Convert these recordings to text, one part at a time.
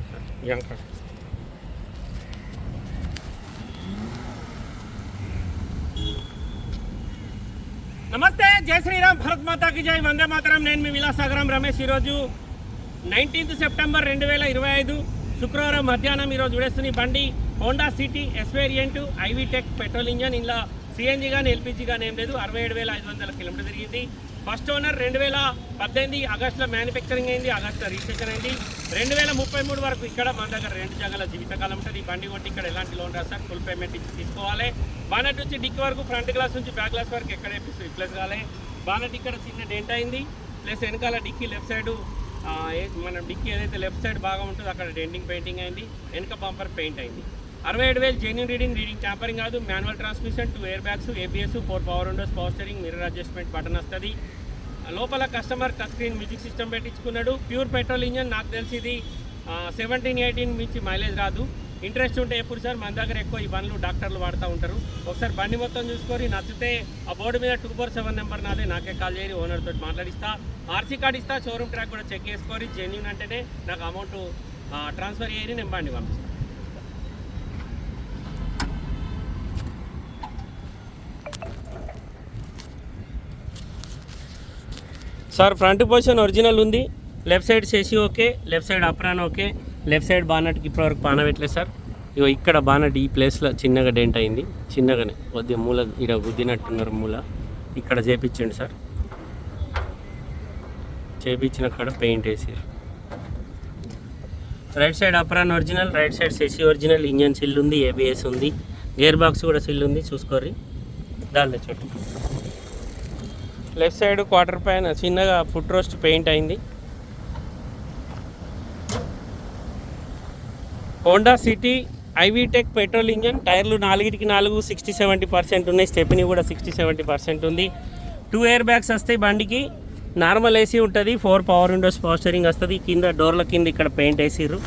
ప్రియాంక నమస్తే జై శ్రీరామ్ భరత్ మాతాకి జై వందే మాతరం. నేను మీ విలాసాగరం రమేష్ ఈరోజు నైన్టీన్త్ సెప్టెంబర్ రెండు వేల ఇరవై ఐదు శుక్రవారం మధ్యాహ్నం ఈరోజు విడేస్తున్న బండి హోండా సిటీ ఎస్ వేరియంట్ ఐవీ పెట్రోల్ ఇంజన్ ఇలా సిఎన్జి కానీ ఎల్పిజి కానీ ఏం లేదు. అరవై ఏడు వేల ఐదు వందల కిలోమీటర్ తిరిగింది. ఫస్ట్ ఓనర్ రెండు వేల పద్దెనిమిది ఆగస్టులో మ్యానుఫ్యాక్చరింగ్ అయింది ఆగస్టులో రిజిస్ట్రేషన్ అయింది. రెండు వేల ముప్పై మూడు వరకు ఇక్కడ మన దగ్గర రెండు జగల జీవితకాలం ఉంటుంది. ఈ బండి కొట్టి ఇక్కడ ఎలాంటి లోన్ రాస్తారు ఫుల్ పేమెంట్ ఇచ్చి తీసుకోవాలి. బానట్ నుంచి డిక్ వరకు ఫ్రంట్ గ్లాస్ నుంచి బ్యాక్ గ్లాస్ వరకు ఎక్కడ రిప్లేస్ కావాలి బానట్ ఇక్కడ చిన్న డెంట్ అయింది. ప్లస్ వెనకాల డిక్కీ లెఫ్ట్ సైడ్ మనం డిక్కీ ఏదైతే లెఫ్ట్ సైడ్ బాగా ఉంటుందో అక్కడ డెంటింగ్ పెయింటింగ్ అయింది. వెనక బంపర్ పెయింట్ అయింది. అరవై ఏడు వేలు జెన్యున్ రీడింగ్ రీడింగ్ ట్యాంపరింగ్ కాదు manual transmission two air bags ABS four power windows power steering mirror adjustment button వస్తుంది. లోపల customer touch screen music system పెట్టించుకున్నాడు. Pure petrol engine నాకు తెలిసి ఇది సెవెంటీన్ ఎయిటీన్ మించి మైలేజ్ రాదు. ఇంట్రెస్ట్ ఉంటే ఎప్పుడు సార్? మన దగ్గర ఎక్కువ ఈ బండ్లు డాక్టర్లు వాడుతూ ఉంటారు. ఒకసారి బండి మొత్తం చూసుకొని నచ్చితే ఆ బోర్డు మీద టూ ఫోర్ సెవెన్ నెంబర్ నాదే. నాకే కాల్ చేయని ఓనర్ తోటి మాట్లాడిస్తా. ఆర్సీ కార్డ్ ఇస్తా షోరూమ్ ట్రాక్ కూడా చెక్ చేసుకొని జెన్యున్ అంటేనే నాకు అమౌంట్ ట్రాన్స్ఫర్ చేయని నేను బండి పంపిస్తాను సార్ ఫ్రంట్ పొజిషన్ ఒరిజినల్ ఉంది. లెఫ్ట్ సైడ్ చేసి okay left side apron okay left side బానట్కి ఇప్పటివరకు పాన పెట్టలేదు సార్. ఇగో ఇక్కడ బానట్ ఈ ప్లేస్లో చిన్నగా డెంట్ అయింది. చిన్నగానే కొద్దిగా మూల ఇక్కడ గుద్దినట్టున్నారు మూల. ఇక్కడ చేపించండి సార్. చేపించిన కాడ పెయింట్ వేసారు right side apron original right side సెసి original engine సిల్ ఉంది ఏబిఎస్ ఉంది గేర్ బాక్స్ కూడా సిల్ ఉంది చూసుకోర్రి. దానిలో చుట్టూ లెఫ్ట్ సైడ్ క్వార్టర్ పైన చిన్నగా ఫుట్ రోస్ట్ పెయింట్ అయింది. Honda City iVTEC petrol engine టైర్లు నాలుగిటికి నాలుగు సిక్స్టీ సెవెంటీ పర్సెంట్ ఉన్నాయి. స్టెప్ని కూడా సిక్స్టీ సెవెంటీ పర్సెంట్ ఉంది. టూ ఎయిర్ బ్యాగ్స్ వస్తాయి బండికి నార్మల్ ఏసీ ఉంటుంది. ఫోర్ పవర్ విండోస్ పవర్ వస్తుంది. కింద డోర్ల కింద ఇక్కడ పెయింట్ వేసిర్రు.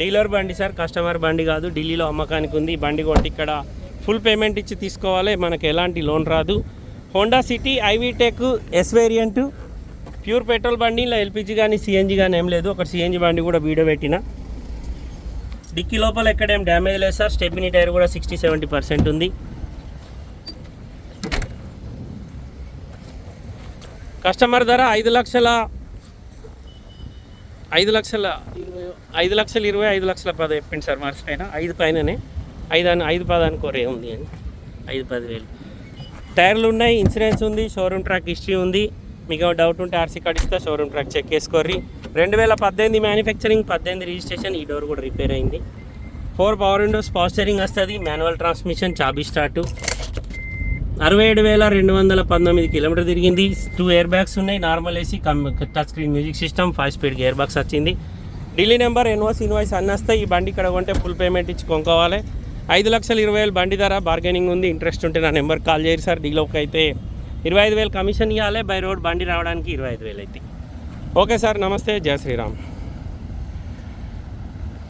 డీలర్ బండి సార్ కస్టమర్ బండి కాదు ఢిల్లీలో అమ్మకానికి ఉంది. బండి కొట్టి ఇక్కడ ఫుల్ పేమెంట్ ఇచ్చి తీసుకోవాలి. మనకు ఎలాంటి లోన్ రాదు. Honda City iVTEC S variant pure petrol బండి ఇలా ఎల్పిజి కానీ సిఎన్జి కానీ ఏం లేదు. ఒక సిఎన్జి బండి కూడా వీడియో పెట్టిన. డిక్కీ లోపల ఎక్కడేం డ్యామేజ్ లేదు సార్. స్టెప్ని టైర్ కూడా సిక్స్టీ సెవెంటీ పర్సెంట్ ఉంది. కస్టమర్ ధర ఐదు లక్షల ఐదు లక్షల ఇరవై ఐదు లక్షల ఇరవై ఐదు లక్షల పది చెప్పింది సార్ మర్చిపోయిన ఐదు పైననే. ఐదు అని ఐదు పది అనుకోరే ఉంది అని. ఐదు పదివేలు. టైర్లు ఉన్నాయి ఇన్సూరెన్స్ ఉంది షోరూమ్ ట్రాక్ హిస్టరీ ఉంది. మీకు డౌట్ ఉంటే ఆర్సీ కార్డ్ ఇస్తా షోరూమ్ ట్రాక్ చెక్ చేసుకోర్రి. రెండు వేల పద్దెనిమిది మ్యానుఫ్యాక్చరింగ్ పద్దెనిమిది రిజిస్ట్రేషన్ ఈ డోర్ కూడా రిపేర్ అయింది. ఫోర్ పవర్ విండోస్ పాస్టరింగ్ వస్తుంది మాన్యువల్ ట్రాన్స్మిషన్ చాబీ స్టార్టు అరవై ఏడు వేల రెండు వందల పంతొమ్మిది కిలోమీటర్ తిరిగింది. టూ ఎయిర్ బ్యాగ్స్ ఉన్నాయి normal AC come touch screen music system five speed gear box వచ్చింది. ఢిల్లీ నెంబర్ ఎన్వాస్ ఇన్వాయిస్ అన్నీ వస్తాయి ఈ బండి ఇక్కడ కొంటే ఫుల్ పేమెంట్ ఇచ్చి కొనుక్కోవాలి. ఐదు లక్షల ఇరవై వేలు బండి ధర బార్గెనింగ్ ఉంది ఇంట్రెస్ట్ ఉంటే నా నెంబర్ కాల్ చేయరు సార్. డీలోకి అయితే ఇరవై ఐదు వేలు కమిషన్ ఇవ్వాలి బై రోడ్ బండి రావడానికి ఇరవై ఐదు వేలు అయితే. ఓకే సార్ నమస్తే జయ శ్రీరామ్.